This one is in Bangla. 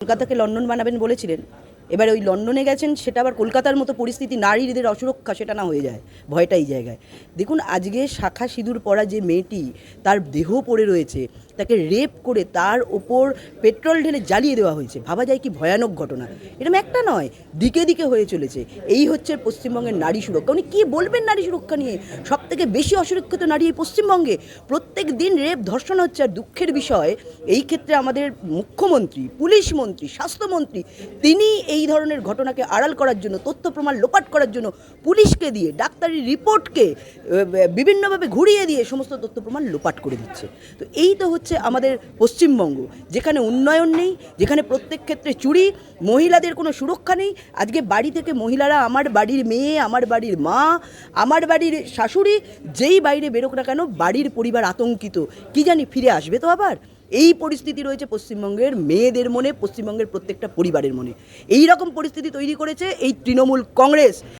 কলকাতাকে লন্ডন বানাবেন বলেছিলেন। এবার ওই লন্ডনে গেছেন, সেটা আবার কলকাতার মতো পরিস্থিতি, নারীদের অসুরক্ষা, সেটা না হয়ে যায় ভয়টা এই জায়গায়। দেখুন, আজকে শাখা সিঁদুর পরা যে মেয়েটি, তার দেহ পড়ে রয়েছে, তাকে রেপ করে তার ওপর পেট্রোল ঢেলে জ্বালিয়ে দেওয়া হয়েছে। ভাবা যায় কি ভয়ানক ঘটনা। এরকম একটা নয়, দিকে দিকে হয়ে চলেছে। এই হচ্ছে পশ্চিমবঙ্গের নারী সুরক্ষা। উনি কী বলবেন নারী সুরক্ষা নিয়ে? সব থেকে বেশি অসুরক্ষিত নারী এই পশ্চিমবঙ্গে? প্রত্যেক দিন রেপ ধর্ষণ হচ্ছে আর দুঃখের বিষয়। এই ক্ষেত্রে আমাদের মুখ্যমন্ত্রী, পুলিশ মন্ত্রী, স্বাস্থ্যমন্ত্রী, তিনি এই ধরনের ঘটনাকে আড়াল করার জন্য, তথ্য প্রমাণ লোপাট করার জন্য পুলিশকে দিয়ে, ডাক্তারি রিপোর্টকে বিভিন্নভাবে ঘুরিয়ে দিয়ে সমস্ত তথ্য প্রমাণ লোপাট করে দিচ্ছে। তো এই তো হচ্ছে আমাদের পশ্চিমবঙ্গ, যেখানে উন্নয়ন নেই, যেখানে প্রত্যেক ক্ষেত্রে চুরি, মহিলাদের কোনো সুরক্ষা নেই। আজকে বাড়ি থেকে মহিলারা, আমার বাড়ির মেয়ে, আমার বাড়ির মা, আমার বাড়ির শাশুড়ি, যেই বাইরে বেরোক না কেন, বাড়ির পরিবার আতঙ্কিত। কি জানি ফিরে আসবে তো আবার? এই পরিস্থিতি রয়েছে পশ্চিমবঙ্গের মেয়েদের মনে, পশ্চিমবঙ্গের প্রত্যেকটা পরিবারের মনে। এই রকম পরিস্থিতি তৈরি করেছে এই তৃণমূল কংগ্রেস।